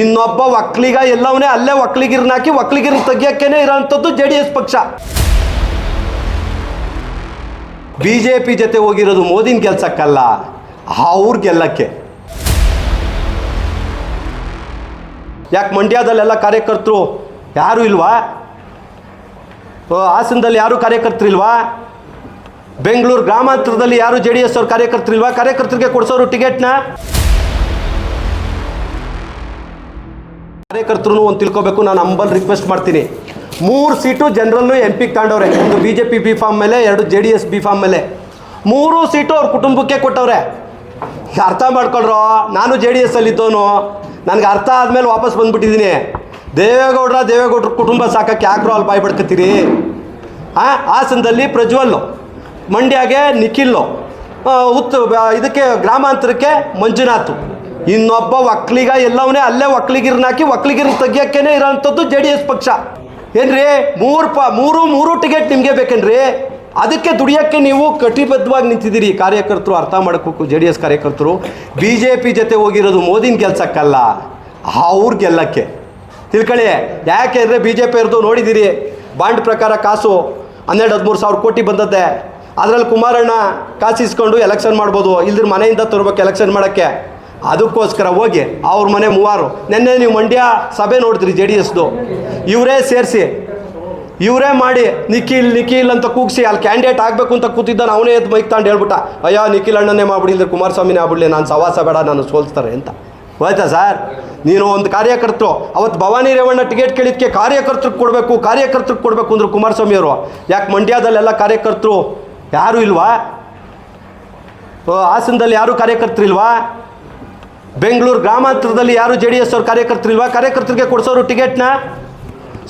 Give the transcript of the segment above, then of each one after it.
ಇನ್ನೊಬ್ಬ ವಕ್ಲಿಗ ಎಲ್ಲವನ್ನೇ ಅಲ್ಲೇ ಒಕ್ಲಿಗಿರ್ನ ಹಾಕಿ ಒಕ್ಲಿಗಿರ್ನ ತೆಗಿಯೋಕ್ಕೇನೆ ಇರೋಂಥದ್ದು ಜೆ ಡಿ ಎಸ್ ಪಕ್ಷ. ಬಿ ಜೆ ಪಿ ಜೊತೆ ಹೋಗಿರೋದು ಮೋದಿನ ಕೆಲಸಕ್ಕಲ್ಲ ಅವ್ರ ಗೆಲ್ಲಕ್ಕೆ. ಯಾಕೆ ಮಂಡ್ಯದಲ್ಲೆಲ್ಲ ಕಾರ್ಯಕರ್ತರು ಯಾರು ಇಲ್ವಾ? ಹಾಸನದಲ್ಲಿ ಯಾರು ಕಾರ್ಯಕರ್ತರಿಲ್ವಾ ಬೆಂಗಳೂರು ಗ್ರಾಮಾಂತರದಲ್ಲಿ ಯಾರು ಜೆ ಡಿ ಎಸ್ ಅವ್ರ ಕಾರ್ಯಕರ್ತರಿಲ್ವಾ ಕಾರ್ಯಕರ್ತರಿಗೆ ಕೊಡಿಸೋರು ಟಿಕೆಟ್ನ ಕಾರ್ಯಕರ್ತರು ಒಂದು ತಿಳ್ಕೊಬೇಕು, ನಾನು ಅಂಬಲ್ ರಿಕ್ವೆಸ್ಟ್ ಮಾಡ್ತೀನಿ. ಮೂರು ಸೀಟು ಜನರಲ್ಲು ಎಂ ಪಿಗೆ ತಗೊಂಡವ್ರೆ ಒಂದು B J P B form ಮೇಲೆ, ಎರಡು J D S B form ಮೇಲೆ. ಮೂರು ಸೀಟು ಅವ್ರ ಕುಟುಂಬಕ್ಕೆ ಕೊಟ್ಟವ್ರೆ. ಅರ್ಥ ಮಾಡ್ಕೊಳ್ರೋ? ನಾನು ಜೆ ಡಿ ಎಸ್ ಅಲ್ಲಿದ್ದವನು. ನನಗೆ ಅರ್ಥ ಆದಮೇಲೆ ವಾಪಸ್ ಬಂದ್ಬಿಟ್ಟಿದ್ದೀನಿ. ದೇವೇಗೌಡರ, ದೇವೇಗೌಡ್ರ ಕುಟುಂಬ ಸಾಕಕ್ಕೆ ಯಾಕ್ರೋ ಅಲ್ಲಿ ಬಾಯ್ ಬಡ್ಕತ್ತೀರಿ? ಆ, ಹಾಸನದಲ್ಲಿ ಪ್ರಜ್ವಲ್ಲು, ಮಂಡ್ಯಗೆ ನಿಖಿಲ್ಲು ಉತ್, ಇದಕ್ಕೆ ಗ್ರಾಮಾಂತರಕ್ಕೆ ಮಂಜುನಾಥ್. ಇನ್ನೊಬ್ಬ ಒಕ್ಲಿಗ ಎಲ್ಲವನ್ನೇ ಅಲ್ಲೇ ಒಕ್ಲಿಗಿರ್ನ ಹಾಕಿ ಒಕ್ಲಿಗಿರ್ನ ತೆಗಿಯೋಕ್ಕೇನೆ ಇರೋಂಥದ್ದು ಜೆ ಡಿ ಎಸ್ ಪಕ್ಷ. ಏನ್ರಿ? ಮೂರು ಪ, ಮೂರು ಮೂರು ಟಿಕೆಟ್ ನಿಮಗೆ ಬೇಕೇನ್ರಿ? ಅದಕ್ಕೆ ದುಡಿಯೋಕ್ಕೆ ನೀವು ಕಟಿಬದ್ಧವಾಗಿ ನಿಂತಿದ್ದೀರಿ ಕಾರ್ಯಕರ್ತರು, ಅರ್ಥ ಮಾಡ್ಕೋಬೇಕು ಜೆ ಡಿ ಎಸ್ ಕಾರ್ಯಕರ್ತರು. ಬಿ ಜೆ ಪಿ ಜೊತೆ ಹೋಗಿರೋದು ಮೋದಿನ ಕೆಲಸಕ್ಕಲ್ಲ, ಅವ್ರ ಗೆಲ್ಲಕ್ಕೆ. ತಿಳ್ಕೊಳ್ಳಿ ಯಾಕೆ ಅಂದರೆ ಬಿ ಜೆ ಪಿ ಅವ್ರದ್ದು ನೋಡಿದ್ದೀರಿ ಬಾಂಡ್ ಪ್ರಕಾರ ಕಾಸು ಹನ್ನೆರಡು, ಹದಿಮೂರು ಸಾವಿರ ಕೋಟಿ ಬಂದದ್ದೆ. ಅದರಲ್ಲಿ ಕುಮಾರಣ್ಣ ಕಾಸು ಇಸ್ಕೊಂಡು ಎಲೆಕ್ಷನ್ ಮಾಡ್ಬೋದು, ಇಲ್ದ್ರ ಮನೆಯಿಂದ ತರಬೇಕು ಎಲೆಕ್ಷನ್ ಮಾಡೋಕ್ಕೆ. ಅದಕ್ಕೋಸ್ಕರ ಹೋಗಿ ಅವ್ರ ಮನೆ ಮೂವರು. ನಿನ್ನೆ ನೀವು ಮಂಡ್ಯ ಸಭೆ ನೋಡಿದ್ರಿ ಜೆ ಡಿ ಎಸ್ದು. ಇವರೇ ಸೇರಿಸಿ. ಇವರೇ ಮಾಡಿ ನಿಖಿಲ್ ನಿಖಿಲ್ ಅಂತ ಕೂಗಿಸಿ ಅಲ್ಲಿ ಕ್ಯಾಂಡಿಡೇಟ್ ಆಗಬೇಕು ಅಂತ ಕೂತಿದ್ದಾನೆ, ಅವನೇ ಎದ್ದು ಮೈಕ್ ತಗೊಂಡು ಹೇಳ್ಬಿಟ್ಟ, ಅಯ್ಯೋ, ನಿಖಿಲ್ ಅಣ್ಣನೇ ಮಾಡ್ಬಿಡಿ ಇಲ್ಲದ್ರೆ ಕುಮಾರಸ್ವಾಮಿನೇ ಆಗ್ಬಿಡಲಿ ನಾನು ಸವಾಸ ಬೇಡ, ನಾನು ಸೋಲ್ಸ್ತಾರೆ ಅಂತ. ಹೋಯ್ತಾ ಸರ್? ನೀನು ಒಂದು ಕಾರ್ಯಕರ್ತರು, ಅವತ್ತು ಭವಾನಿ ರೇವಣ್ಣ ಟಿಕೆಟ್ ಕೇಳಿದ್ಕೆ ಕಾರ್ಯಕರ್ತರಿಗೆ ಕೊಡಬೇಕು ಕಾರ್ಯಕರ್ತರಿಗೆ ಕೊಡಬೇಕು ಅಂದರು ಕುಮಾರಸ್ವಾಮಿ ಅವರು. ಯಾಕೆ ಮಂಡ್ಯದಲ್ಲೆಲ್ಲ ಕಾರ್ಯಕರ್ತರು ಯಾರೂ ಇಲ್ವಾ? ಹಾಸನದಲ್ಲಿ ಯಾರು ಕಾರ್ಯಕರ್ತರಿಲ್ವಾ? ಬೆಂಗಳೂರು ಗ್ರಾಮಾಂತರದಲ್ಲಿ ಯಾರು ಜೆ ಡಿ ಎಸ್ ಅವ್ರ ಕಾರ್ಯಕರ್ತರಿಲ್ವಾ? ಕಾರ್ಯಕರ್ತರಿಗೆ ಕೊಡಿಸೋರು ಟಿಕೆಟ್ನ?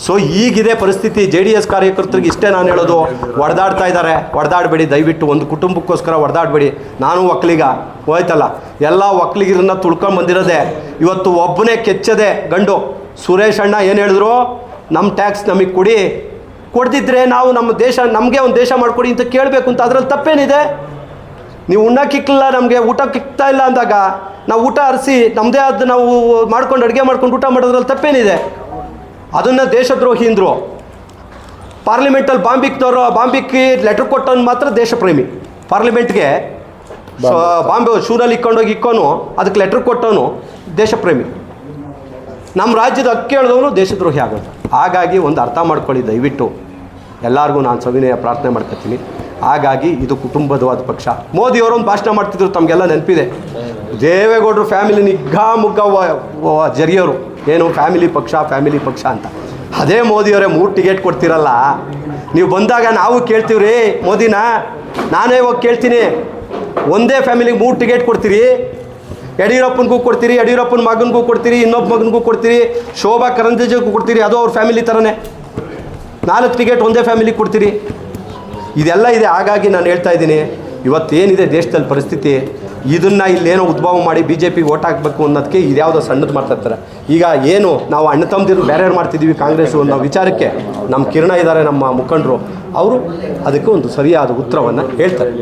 ಸೊ ಈಗಿದೆ ಪರಿಸ್ಥಿತಿ. ಜೆ ಡಿ ಎಸ್ ಕಾರ್ಯಕರ್ತರಿಗೆ ಇಷ್ಟೇ ನಾನು ಹೇಳೋದು. ಹೊಡೆದಾಡ್ತಾ ಇದ್ದಾರೆ. ಹೊಡೆದಾಡಬೇಡಿ ದಯವಿಟ್ಟು ಒಂದು ಕುಟುಂಬಕ್ಕೋಸ್ಕರ ಹೊಡೆದಾಡಬೇಡಿ ನಾನು ಒಕ್ಕಲಿಗ. ಹೋಯ್ತಲ್ಲ. ಎಲ್ಲ ಒಕ್ಕಲಿಗರನ್ನ ತುಳ್ಕೊಂಡು ಬಂದಿರೋದೆ. ಇವತ್ತು ಒಬ್ಬನೇ ಕೆಚ್ಚದೆ. ಗಂಡು. ಸುರೇಶ್ ಅಣ್ಣ ಏನು ಹೇಳಿದ್ರು? ನಮ್ಮ ಟ್ಯಾಕ್ಸ್ ನಮಗೆ ಕೊಡಿ. ಕೊಡ್ದಿದ್ರೆ ನಾವು ನಮ್ಮ ದೇಶ, ನಮಗೆ ಒಂದು ದೇಶ ಮಾಡಿಕೊಡಿ ಅಂತ ಕೇಳಬೇಕು ಅಂತ ಅದರಲ್ಲಿ ತಪ್ಪೇನಿದೆ? ನೀವು ಉಣ್ಣಕ್ಕಿಕ್ಕಿಲ್ಲ ನಮಗೆ ಊಟ ಕಿಕ್ತಾ ಇಲ್ಲ ಅಂದಾಗ ನಾವು ಊಟ ಅರಿಸಿ ನಮ್ಮದೇ ಆದ ನಾವು ಮಾಡ್ಕೊಂಡು ಅಡುಗೆ ಮಾಡ್ಕೊಂಡು ಊಟ ಮಾಡೋದ್ರಲ್ಲಿ ತಪ್ಪೇನಿದೆ. ಅದನ್ನು ದೇಶದ್ರೋಹಿ ಅಂದರು ಪಾರ್ಲಿಮೆಂಟಲ್ಲಿ ಬಾಂಬಿಕ್ನವರು ಬಾಂಬಿಕ್ಕಿ ಲೆಟ್ರ್ ಕೊಟ್ಟವನು ಮಾತ್ರ ದೇಶಪ್ರೇಮಿ. ಪಾರ್ಲಿಮೆಂಟ್ಗೆ ಬಾಂಬೆ ಶೂರಲ್ಲಿ ಇಕ್ಕೊಂಡೋಗಿ ಇಕ್ಕೋನು, ಅದಕ್ಕೆ ಲೆಟ್ರ್ ಕೊಟ್ಟವನು ದೇಶಪ್ರೇಮಿ. ನಮ್ಮ ರಾಜ್ಯದ ಅಕ್ಕಿ ಹೇಳಿದವನು ದೇಶದ್ರೋಹಿ ಆಗೋದು. ಹಾಗಾಗಿ ಒಂದು ಅರ್ಥ ಮಾಡ್ಕೊಳ್ಳಿ ದಯವಿಟ್ಟು. ಎಲ್ಲರಿಗೂ ನಾನು ಸವಿನಯ ಪ್ರಾರ್ಥನೆ ಮಾಡ್ಕೊತೀನಿ. ಹಾಗಾಗಿ ಇದು ಕುಟುಂಬದವಾದ ಪಕ್ಷ. ಮೋದಿ ಅವರೊಂದು ಭಾಷಣ ಮಾಡ್ತಿದ್ರು, ತಮಗೆಲ್ಲ ನೆನಪಿದೆ. ದೇವೇಗೌಡರು ಫ್ಯಾಮಿಲಿ ನಿಗ್ಗಾ ಮುಗ್ಗ ಜರಿಯೋರು. ಏನು ಫ್ಯಾಮಿಲಿ ಪಕ್ಷ ಫ್ಯಾಮಿಲಿ ಪಕ್ಷ ಅಂತ. ಅದೇ ಮೋದಿಯವರೇ ಮೂರು ಟಿಕೆಟ್ ಕೊಡ್ತಿರಲ್ಲ. ನೀವು ಬಂದಾಗ ನಾವು ಕೇಳ್ತೀವ್ರಿ ಮೋದಿನ, ನಾನೇ ಹೋಗಿ ಕೇಳ್ತೀನಿ. ಒಂದೇ ಫ್ಯಾಮಿಲಿಗೆ ಮೂರು ಟಿಕೆಟ್ ಕೊಡ್ತೀರಿ. ಯಡಿಯೂರಪ್ಪನಿಗೂ ಕೊಡ್ತೀರಿ, ಯಡಿಯೂರಪ್ಪನ ಮಗನಿಗೂ ಕೊಡ್ತೀರಿ, ಇನ್ನೊಬ್ಬ ಮಗನಿಗೂ ಕೊಡ್ತೀರಿ, ಶೋಭಾ ಕರಂದ್ಲಾಜೆಗೂ ಕೊಡ್ತೀರಿ, ಅದು ಅವ್ರ ಫ್ಯಾಮಿಲಿ ಥರನೇ ನಾಲ್ಕು ಟಿಕೆಟ್ ಒಂದೇ ಫ್ಯಾಮಿಲಿಗೆ ಕೊಡ್ತೀರಿ. ಇದೆಲ್ಲ ಇದೆ, ಹಾಗಾಗಿ ನಾನು ಹೇಳ್ತಾ ಇದ್ದೀನಿ. ಇವತ್ತೇನಿದೆ ದೇಶದಲ್ಲಿ ಪರಿಸ್ಥಿತಿ? ಇದನ್ನು ಇಲ್ಲೇನೋ ಉದ್ಭವ ಮಾಡಿ ಬಿ ಜೆ ಪಿಗೆ ಓಟ್ ಹಾಕಬೇಕು ಅನ್ನೋದಕ್ಕೆ ಇದ್ಯಾವುದೋ ಸಣ್ಣದು ಮಾಡ್ತಾ ಇರ್ತಾರೆ. ಈಗ ಏನು ನಾವು ಅಣ್ಣ ತಮ್ಮದಿರು ಬೇರೆ ಮಾಡ್ತಿದ್ದೀವಿ ಕಾಂಗ್ರೆಸ್ಸು ಅನ್ನೋ ವಿಚಾರಕ್ಕೆ ನಮ್ಮ ಕಿರಣ ಇದ್ದಾರೆ ನಮ್ಮ ಮುಖಂಡರು. ಅವರು ಅದಕ್ಕೆ ಒಂದು ಸರಿಯಾದ ಉತ್ತರವನ್ನು ಹೇಳ್ತಾರೆ.